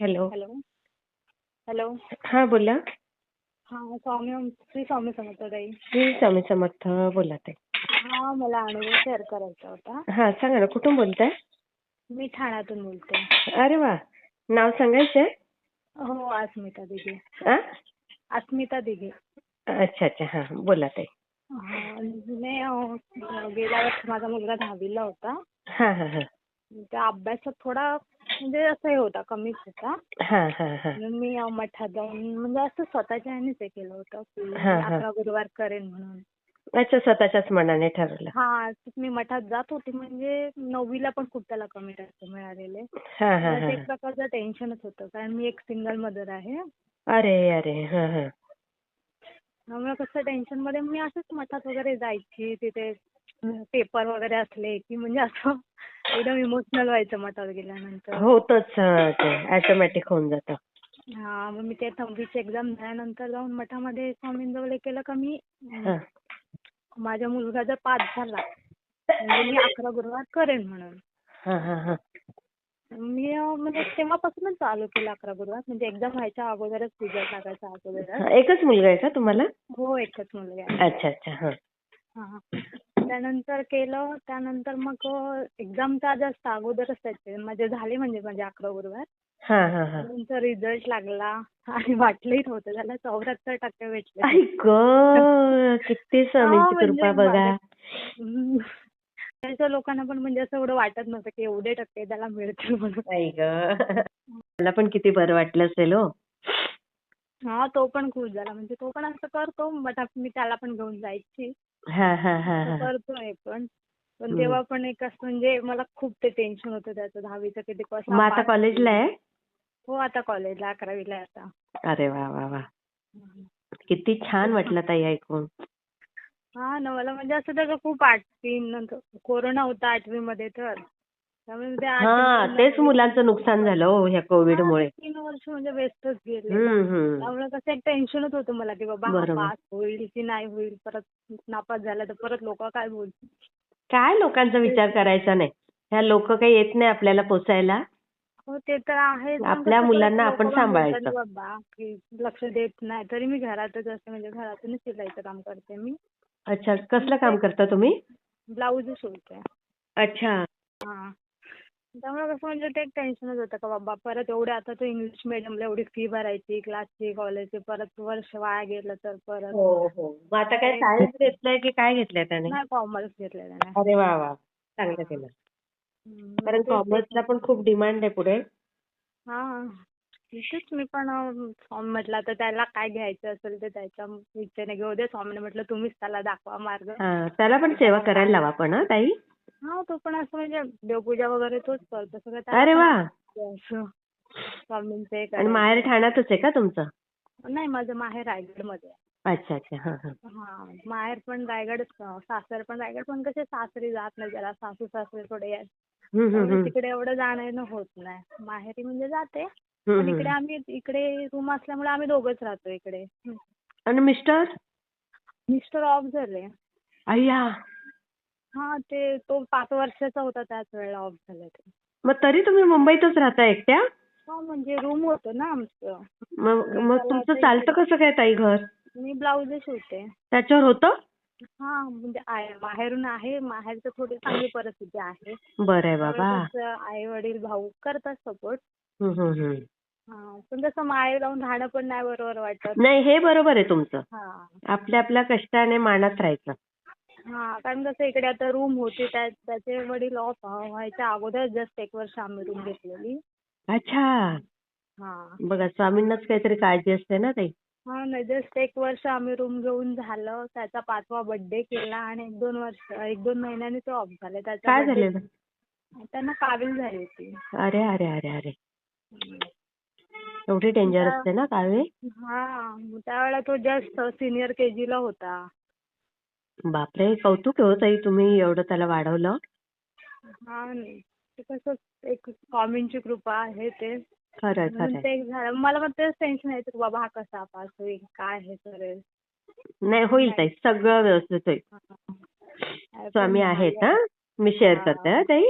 Hello. Hello. Hello. हा बोला. हा स्वामी श्री स्वामी समर्थ ताई. श्री स्वामी समर्थ बोला ते हा मला अनुभव शेअर करायचा होता. हा सांगा ना कुठून बोलताय? मी ठाण्यातून बोलते. अरे वा नाव सांगायचंय? हो अस्मिता दिघे? अस्मिता दिघे. अच्छा अच्छा हा बोला ते हा, मी गेल्या वर्षी माझा मुलगा दहावीला होता. हा हा हा. त्या अभ्यासात थोडा म्हणजे असं हे होता कमीच होता. म्हणून मी मठात जाऊन म्हणजे असं स्वतःच्या ह्यानेच हे केलं होतं की. अकरा गुरुवार करेन म्हणून. अच्छा स्वतःच्याच मनाने ठरवलं. हा मी मठात जात होते म्हणजे नववीला पण खूप त्याला कमी टक्के मिळालेले. हा एक प्रकारचं टेन्शनच होतं कारण मी एक सिंगल मदर आहे. अरे अरे हा हा. त्यामुळे कसं टेन्शनमध्ये मी असंच मठात वगैरे जायची तिथे पेपर वगैरे असले की म्हणजे असं एकदम इमोशनल व्हायचं मठात गेल्यानंतर. होतच हा, ते ऑटोमॅटिक होऊन जातं. हा मग मी ते दहावीची एक्झाम झाल्यानंतर जाऊन मठामध्ये स्वामींजवळ हे केलं का मी हा. माझा मुलगा जर पास झाला म्हणजे मी अकरा गुरुवार करेन म्हणून. हा हा हा. मी अं, म्हणजे तेव्हापासूनच चालू केलं अकरा गुरुवार म्हणजे एक्झाम व्हायच्या अगोदरच पूजा टाकायच्या अगोदरच. हा, एकच मुलगा आहे का तुम्हाला? हो एकच मुलगा आहे. अच्छा अच्छा हा हा. त्यानंतर केलं त्यानंतर मग एक्झामच्या जस्ट अगोदरच त्याचे माझे झाले म्हणजे माझे अकरा हा हा हा. त्यांचा रिझल्ट लागला आणि वाटलंही नव्हतं त्याला चौऱ्याहत्तर टक्के भेटले. आई ग किती स्वामींची म्हणजे कृपा बघा. त्याच्या लोकांना पण म्हणजे असं एवढं वाटत नव्हतं की एवढे टक्के त्याला मिळतील म्हणून. आई ग. मला पण किती बरं वाटलं असेल हो. हा तो पण खुश झाला. म्हणजे तो पण असं करतो बट मी त्याला पण घेऊन जायची. हा हा हा तो हा. करतोय पण पण हम्म. तेव्हा पण एक असं म्हणजे मला खूप ते टेन्शन होतं त्याचं दहावीचं किती कसं मग आता पास कॉलेजला आहे? हो आता कॉलेजला अकरावीला आहे आता. अरे वा वा वा. किती छान वाटलं ताई ऐकून. हा ना मला म्हणजे असं त्याचं खूप आठवी नंतर कोरोना होता आठवी मध्ये तर. त्यामुळे हा तेच मुलांचं नुकसान झालं हो ह्या कोविड मुळे हा, तीन वर्ष म्हणजे वेस्टच गेले. त्यामुळे कसं एक टेन्शनच होतं मला की बाबा हा. पास होईल की नाही होईल परत नापास झाला तर परत लोक काय बोलतील? काय लोकांचा विचार करायचा नाही. ह्या लोक काही येत नाही आपल्याला पोचायला. हो ते तर आहे आपल्या मुलांना आपण सांभाळायचं. बाबा लक्ष देत नाही. तरी मी घरातच असते म्हणजे घरातूनच शिलाईचं काम करते मी. अच्छा कसलं काम करता तुम्ही? ब्लाऊज शिवते. अच्छा. हा. त्यामुळे कसं म्हणजे ते टेन्शनच होतं. का बाबा परत एवढे आता तो इंग्लिश मिडियमला एवढी फी भरायची क्लासची कॉलेजची परत वर्ष वाया गेलं तर परत. हो हो. मग आता काय सायन्स घेतलंय की काय घेतलंय त्याने? नाही कॉमर्स घेतलेलं नाही अरे वा वा. चांगलं केलं. कारण कॉमर्सला पण खूप डिमांड आहे पुढे. हा तेच मी पण फॉर्म म्हटलं तर त्याला काय घ्यायचं असेल तर त्याच्या इच्छेने घेऊ दे. स्वामीने म्हटलं तुम्हीच त्याला दाखवा मार्ग. हा, त्याला पण सेवा करायला लावा पण हा ताई? हा तो पण असं म्हणजे देवपूजा वगैरे तोच करतो. सगळं अरे वा. असं स्वामींचं हे आणि करायचं. माहेर ठाण्यातच आहे का तुमचं? नाही माझं माहेर रायगडमध्ये आहे. अच्छा अच्छा. हा हा. हा माहेर पण रायगडच सासर पण रायगड पण कसे सासरी जात नाही जरा सासू सासरे थोडे आहेत. हम्म, हम्म, त्यामुळे हम्म. तिकडे एवढं जाणं येणं होत नाही. माहेरी म्हणजे जाते. हम्म, पण इकडे. आम्ही इकडे रूम असल्यामुळे आम्ही दोघंच राहतो इकडे. आणि मिस्टर? मिस्टर ऑफ झाले अय्या! हा ते तो पाच वर्षाचा होता त्याच वेळेला ऑफ झाले ते. मग तरी तुम्ही मुंबईतच राहता एकट्या? हा म्हणजे रूम होतं ना आमचं. मग मग तुमचं चालतं कसं काय ताई घर? मी ब्लाऊज शिवते. त्याच्यावर होतं? हा म्हणजे आहे माहेरून आहे माहेरचं थोडी चांगली परिस्थिती आहे. बरं आहे बाबा. आई वडील भाऊ करतात सपोर्ट. हा पण तसं माहेर जाऊन राहणं पण नाही बरोबर वाटत. नाही हे बरोबर आहे तुमचं. हा. आपल्या आपल्या कष्टाने मानात राहायचं. हा कारण कसं इकडे आता रूम होती त्या त्याचे वडील ऑफ व्हायच्या अगोदर जस्ट एक वर्ष आम्ही रूम घेतलेली. अच्छा. हा. बघा स्वामींनाच काहीतरी काळजी असते ना ताई. हा नाही जस्ट एक वर्ष आम्ही रूम घेऊन झालं. त्याचा पाचवा बर्थडे केला आणि एक दोन वर्ष एक दोन महिन्यांनी ते ऑफ झाले. त्याचा काय birthday- झालेलं त्यांना कावीळ झाली होती. अरे अरे अरे अरे. एवढी डेंजर असते ना काळवे हा त्यावेळेला तो जस्ट सिनियर के ला होता. बापरे कौतुक आहे हो ताई तुम्ही एवढं त्याला वाढवलं. हा नाही. ते कसं एक स्वामींची कृपा आहे ते. खरंय म्हणून खरंय. ते एक झालं. मला पण तेच टेन्शन यायचं की बाबा हा कसा पास होईल काय हे करेल नाही होईल ताई. सगळं व्यवस्थित होईल. स्वामी पण आहेत झालं. हा? मी शेअर. करते हा ताई?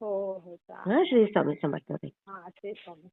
हो हो चालेल. हा श्री स्वामी समर्थ ताई. हा ते स्वामी.